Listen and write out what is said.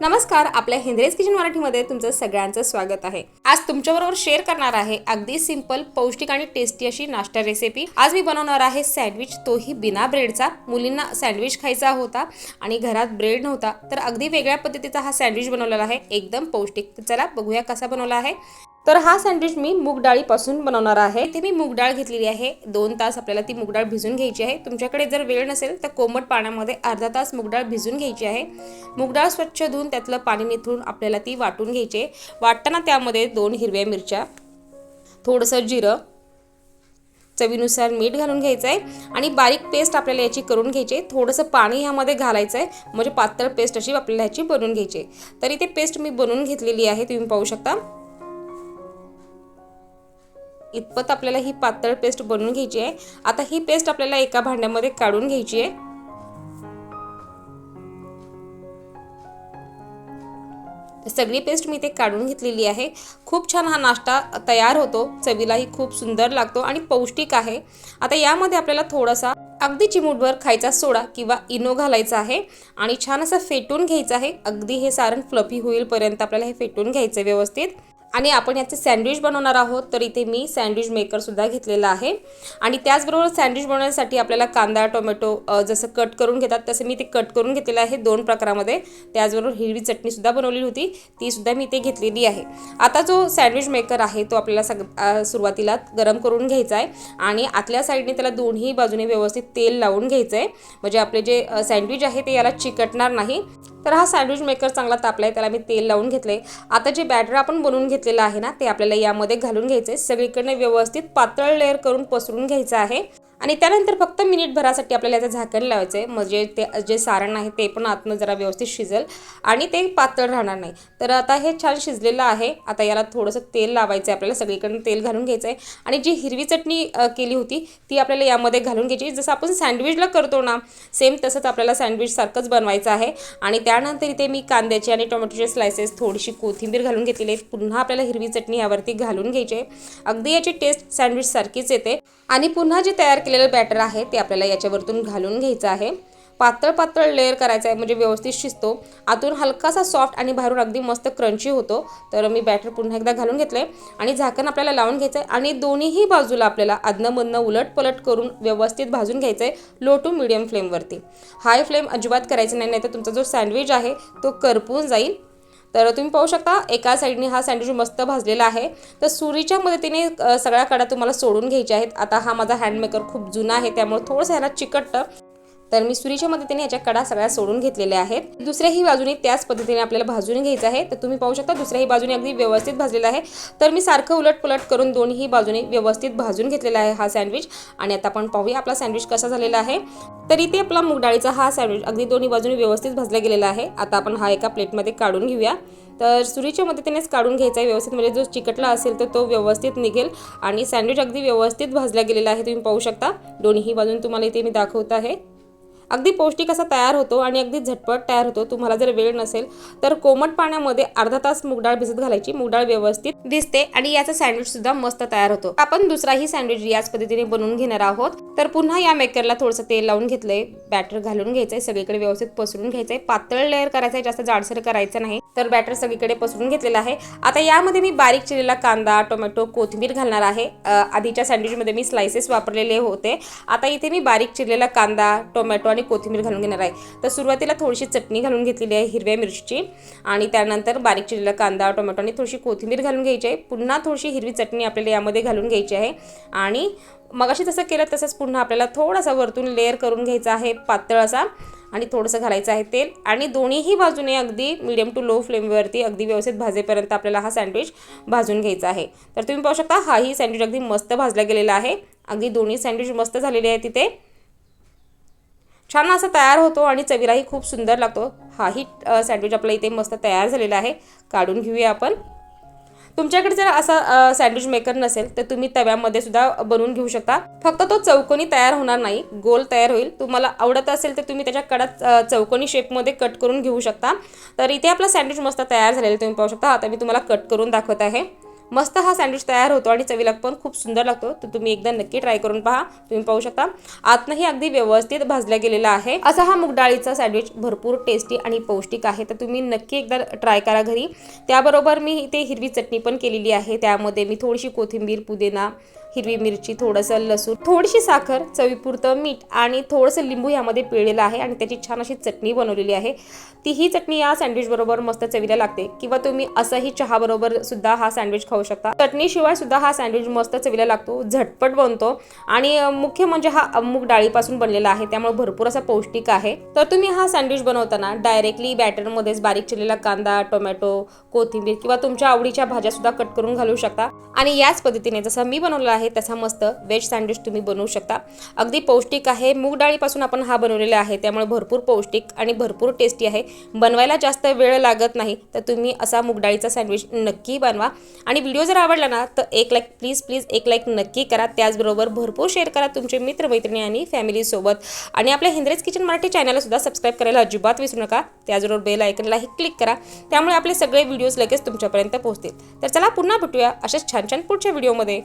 नमस्कार आपल्या हिंद्रेज किचन मराठीमध्ये तुमचं सगळ्यांचं स्वागत आहे. आज तुमच्याबरोबर शेअर करणार आहे अगदी सिंपल पौष्टिक आणि टेस्टी अशी नाश्ता रेसिपी आज मी बनवणार आहे सँडविच तोही बिना ब्रेडचा मुलींना सँडविच खायचा होता आणि घरात ब्रेड नव्हता तर अगदी वेगळ्या पद्धतीचा हा सँडविच बनवलेला आहे. एकदम पौष्टिक. चला बघूया कसा बनवला आहे. तर हा सँडविच मी मूग डाळीपासून बनवणार आहे. ते मी मूग डाळ घेतलेली आहे. दोन तास आपल्याला ती मूग डाळ भिजून घ्यायची आहे. तुमच्याकडे जर वेळ नसेल तर कोमट पाण्यामध्ये अर्धा तास मूग डाळ भिजून घ्यायची आहे. मूग डाळ स्वच्छ धुवून त्यातलं पाणी निथळून आपल्याला ती वाटून घ्यायची. आहे वाटताना त्यामध्ये दोन हिरव्या मिरच्या थोडंसं जिरं चवीनुसार मीठ घालून घ्यायचं आहे आणि बारीक पेस्ट आपल्याला याची करून घ्यायची आहे. थोडंसं पाणी ह्यामध्ये घालायचं आहे म्हणजे पातळ पेस्ट अशी आपल्याला ह्याची बनवून घ्यायची आहे. तर इथे पेस्ट मी बनवून घेतलेली आहे तुम्ही पाहू शकता. इतपत आपल्याला ही पातळ पेस्ट बनवून घ्यायची आहे. आता ही पेस्ट आपल्याला एका भांड्यामध्ये काढून घ्यायची आहे. सगळी पेस्ट मी ते काढून घेतलेली आहे. खूप छान हा नाश्ता तयार होतो. चवीलाही खूप सुंदर लागतो आणि पौष्टिक आहे. आता यामध्ये आपल्याला थोडासा अगदी चिमूटभर खायचा सोडा किंवा इनो घालायचा आहे आणि छान असं फेटून घ्यायचं आहे. अगदी हे सारण फ्लफी होईलपर्यंत आपल्याला हे फेटून घ्यायचं आहे व्यवस्थित. आणि आपण याचे सँडविच बनवणार आहोत तर इथे मी सँडविच मेकरसुद्धा घेतलेला आहे. आणि त्याचबरोबर सँडविच बनवण्यासाठी आपल्याला कांदा टोमॅटो जसं कट करून घेतात तसं मी ते कट करून घेतलेलं आहे दोन प्रकारामध्ये. त्याचबरोबर हिरवी चटणीसुद्धा बनवलेली होती तीसुद्धा मी ते घेतलेली आहे. आता जो सँडविच मेकर आहे तो आपल्याला सग सुरुवातीला गरम करून घ्यायचा आहे आणि आतल्या साईडने त्याला दोन्ही बाजूने व्यवस्थित तेल लावून घ्यायचं आहे म्हणजे आपले जे सँडविच आहे ते याला चिकटणार नाही. तर हा सँडविच मेकर चांगला तापला आहे त्याला मी तेल लावून घेतले आता जे बॅटर आपण बनवून घेतलेलं आहे ना ते आपल्याला यामध्ये घालून घ्यायचं आहे सगळीकडनं व्यवस्थित पातळ लेअर करून पसरून घ्यायचं आहे. आणि त्यानंतर फक्त मिनिटभरासाठी आपल्याला याचं झाकण लावायचं आहे म्हणजे ते जे सारण आहे ते पण आतनं जरा व्यवस्थित शिजेल आणि ते पातळ राहणार नाही. तर आता हे छान शिजलेलं आहे. आता याला थोडंसं तेल लावायचं आहे आपल्याला. सगळीकडून तेल घालून घ्यायचं आहे आणि जी हिरवी चटणी केली होती ती आपल्याला यामध्ये घालून घ्यायची. जसं आपण सँडविचला करतो ना सेम तसंच आपल्याला सँडविचसारखंच बनवायचं आहे. आणि त्यानंतर इथे मी कांद्याची आणि टोमॅटोचे स्लायसेस थोडीशी कोथिंबीर घालून घेतलेली आहे. पुन्हा आपल्याला हिरवी चटणी यावरती घालून घ्यायची आहे. अगदी याची टेस्ट सँडविचसारखीच येते. आणि पुन्हा जे तयार केलेलं बॅटर आहे ते आपल्याला याच्यावरतून घालून घ्यायचं आहे. पातळ पातळ लेअर करायचा आहे म्हणजे व्यवस्थित शिजतो. आतून हलकासा सॉफ्ट आणि बाहेरून अगदी मस्त क्रंची होतो. तर मी बॅटर पुन्हा एकदा घालून घेतलं आहे आणि झाकण आपल्याला लावून घ्यायचं आहे आणि दोन्हीही बाजूला आपल्याला अदनमधनं उलट पलट करून व्यवस्थित भाजून घ्यायचं आहे लो टू मिडियम फ्लेमवरती हाय फ्लेम अजिबात करायचं नाही नाही तर तुमचा जो सँडविच आहे तो करपून जाईल. तर तुम्ही पाहू शकता एका साईडने हा सँडविच मस्त भाजलेला आहे. तर सुरीच्या मदतीने सगळ्या कडा तुम्हाला सोडून घ्यायच्या आहेत. आता हा माझा हँडमेकर खूप जुना आहे त्यामुळे थोडंसं ह्याला चिकटतं. तर मी सुरीच्या मदतीने याच्या कडा सगळ्या सोडून घेतलेल्या आहेत. दुसऱ्याही बाजूने त्याच पद्धतीने आपल्याला भाजून घ्यायचं आहे. तर तुम्ही पाहू शकता दुसऱ्याही बाजूने अगदी व्यवस्थित भाजलेला आहे. तर मी सारखं उलट पलट करून दोन्ही बाजूने व्यवस्थित भाजून घेतलेला आहे हा सँडविच. आणि आता आपण पाहूया आपला सँडविच कसा झालेला आहे. तर इथे आपला मुगडाळीचा हा सँडविच अगदी दोन्ही बाजूने व्यवस्थित भाजला गेलेला आहे. आता आपण हा एका प्लेटमध्ये काढून घेऊया. तर सुरीच्या मदतीनेच काढून घ्यायचा आहे व्यवस्थित. म्हणजे जो चिकटला असेल तर तो व्यवस्थित निघेल. आणि सँडविच अगदी व्यवस्थित भाजला गेलेला आहे. तुम्ही पाहू शकता. दोन्ही बाजून तुम्हाला इथे मी दाखवत आहे. अगदी पौष्टिक असा तयार होतो आणि अगदी झटपट तयार होतो. तुम्हाला जर वेळ नसेल तर कोमट पाण्यामध्ये अर्धा तास मुगडाळ भिजत घालायची. मुगडाळ व्यवस्थित दिसते आणि याचा सँडविच सुद्धा मस्त तयार होतो. आपण दुसराही सँडविच याच पद्धतीने बनवून घेणार आहोत. तर पुन्हा या मेकरला थोडंसं तेल लावून घेतलंय. बॅटर घालून घ्यायचंय. सगळीकडे व्यवस्थित पसरून घ्यायचंय. पातळ लेअर करायचंय. जास्त जाडसर करायचं नाही. तर बॅटर सगळीकडे पसरून घेतलेलं आहे. आता यामध्ये मी बारीक चिरलेला कांदा टोमॅटो कोथिंबीर घालणार आहे. आधीच्या सँडविचमध्ये मी स्लायसेस वापरलेले होते. आता इथे मी बारीक चिरलेला कांदा टोमॅटो आणि कोथिंबीर घालून घेणार आहे. तर सुरुवातीला थोडीशी चटणी घालून घेतलेली आहे हिरव्या मिरची. आणि त्यानंतर बारीक चिरलेला कांदा टोमॅटो आणि थोडीशी कोथिंबीर घालून घ्यायची आहे. पुन्हा थोडीशी हिरवी चटणी आपल्याला यामध्ये घालून घ्यायची आहे. आणि मगाशी जसं केलं तसंच पुन्हा आपल्याला थोडासा वरतून लेअर करून घ्यायचा आहे पातळ असा. आणि थोडंसं घालायचं आहे तेल. आणि दोन्हीही बाजूने अगदी मिडियम टू लो फ्लेमवरती अगदी व्यवस्थित भाजेपर्यंत आपल्याला हा सँडविच भाजून घ्यायचा आहे. तर तुम्ही पाहू शकता हाही सँडविच अगदी मस्त भाजला गेलेला आहे. अगदी दोन्ही सँडविच मस्त झालेले आहे तिथे. छान असा तयार होतो आणि चवीलाही खूप सुंदर लागतो. हाही सँडविच आपला इथे मस्त तयार झालेला आहे. काढून घेऊया आपण. तुमच्याकडे जर असा सँडविच मेकर नसेल तर तुम्ही तव्यामध्ये सुद्धा बनवून घेऊ शकता. फक्त तो चौकोनी तयार होणार नाही गोल तयार होईल. तुम्हाला आवडत असेल तर तुम्ही त्याच्या कडात चौकोनी शेपमध्ये कट करून घेऊ शकता. तर इथे आपला सँडविच मस्त तयार झालेला तुम्ही पाहू शकता. आता मी तुम्हाला कट करून दाखवत आहे. मस्त हा सँडविच तयार होतो आणि चवीला पण खूप सुंदर लागतो. तर तुम्ही एकदा नक्की ट्राय करून पहा. तुम्ही पाहू शकता. आतनंही अगदी व्यवस्थित भाजला गेलेला आहे. असा हा मूग डाळीचा सँडविच भरपूर टेस्टी आणि पौष्टिक आहे. तर तुम्ही नक्की एकदा ट्राय करा घरी. त्याबरोबर मी इथे हिरवी चटणी पण केलेली आहे. त्यामध्ये मी थोडीशी कोथिंबीर पुदिना हिरवी मिरची थोडंसं लसूण थोडीशी साखर चवीपुरतं मीठ आणि थोडंसं लिंबू यामध्ये पिळलेलं आहे आणि त्याची छान अशी चटणी बनवलेली आहे. ती ही चटणी या सँडविचबरोबर मस्त चवीला लागते. किंवा तुम्ही असंही चहाबरोबर सुद्धा हा सँडविच खाऊ शकता. चटणीशिवाय सुद्धा हा सँडविच मस्त चवीला लागतो झटपट बनतो आणि मुख्य म्हणजे हा मूग डाळीपासून बनलेला आहे त्यामुळे भरपूर असा पौष्टिक आहे. तर तुम्ही हा सँडविच बनवताना डायरेक्टली बॅटरमध्येच बारीक चिरलेला कांदा टोमॅटो कोथिंबीर किंवा तुमच्या आवडीच्या भाज्यासुद्धा कट करून घालू शकता. आणि याच पद्धतीने जसं मी बनवलं आहे तसा मस्त वेज सँडविच तुम्ही बनवू शकता. अगदी पौष्टिक आहे. मूग डाळीपासून आपण हा बनवलेला आहे त्यामुळे भरपूर पौष्टिक आणि भरपूर टेस्टी आहे. बनवायला जास्त वेळ लागत नाही तर तुम्ही असा मूग डाळीचा सँडविच नक्की बनवा. आणि व्हिडिओ जर आवडला ना तर एक लाईक प्लीज प्लीज एक लाईक नक्की करा. त्याचबरोबर भरपूर शेअर करा तुमचे मित्रमैत्रिणी आणि फॅमिलीसोबत आणि आपल्या हिंद्रेज किचन मराठी चॅनलला सुद्धा सबस्क्राईब करायला अजिबात विसरू नका. त्याचबरोबर बेल आयकनलाही क्लिक करा. त्यामुळे आपले सगळे व्हिडिओज लगेच तुमच्यापर्यंत पोहोचतील. तर चला पुन्हा भेटूया अशाच छान छान पुढच्या व्हिडिओमध्ये